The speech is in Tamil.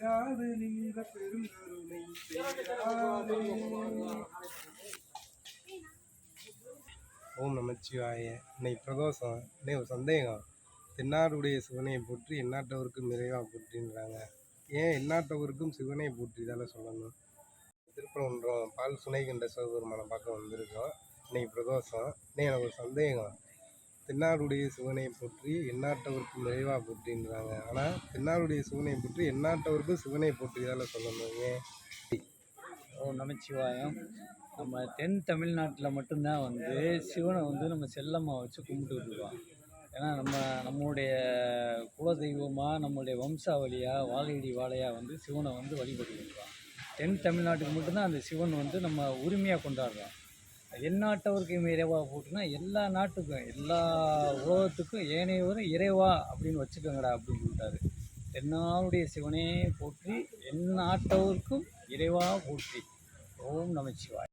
சேராது நின்ற பெருங்கருணை சேராது. ஓம் நமச்சிவாய. இன்னைக்கு பிரதோஷம். இன்னைக்கு ஒரு சந்தேகம். தென்னாடுடைய சிவனையை போற்றி எந்நாட்டவருக்கும் நிறைவாக போற்றின்றாங்க. ஏன் எந்நாட்டவருக்கும் சிவனை போற்றி தானே சொல்லணும்? திருப்பரங்குன்றம் பால் சுனை கண்ட சிவபெருமானை பார்க்க வந்திருக்கோம். இன்னைக்கு பிரதோஷம். இன்னைக்கு எனக்கு ஒரு சந்தேகம். தென்னாடுடைய சிவனை போற்றி எந்நாட்டவருக்கும் நிறைவாக போற்றின்றாங்க. ஆனால் தென்னாடுடைய சிவனை போற்றி எந்நாட்டவருக்கும் சிவனை போற்றி தானே சொல்லணுங்க ஓ நமச்சிவாயம். நம்ம தென் தமிழ்நாட்டில் மட்டும்தான் வந்து சிவனை வந்து நம்ம செல்லம்மா வச்சு கும்பிட்டு இருக்கோம் ஏன்னா நம்ம நம்மளுடைய குலதெய்வமாக நம்மளுடைய வம்சாவளியாக வாழையடி வாழையாக வந்து சிவனை வந்து வழிபட்டுக்கிட்டு இருக்கோம். தென் தமிழ்நாட்டுக்கு மட்டும்தான் அந்த சிவன் வந்து நம்ம உரிமையாக கொண்டாடுறோம். எந்நாட்டவருக்கு இறைவா போட்டுனா எல்லா நாட்டுக்கும் எல்லா உலகத்துக்கும் ஏனையவரும் இறைவா அப்படின்னு வச்சுக்கோங்கடா அப்படின்னு சொல்லிட்டாரு. தென்னாளுடைய சிவனே போற்றி எந்நாட்டவருக்கும் இறைவா போற்றி. ஓம் நமச்சிவாய்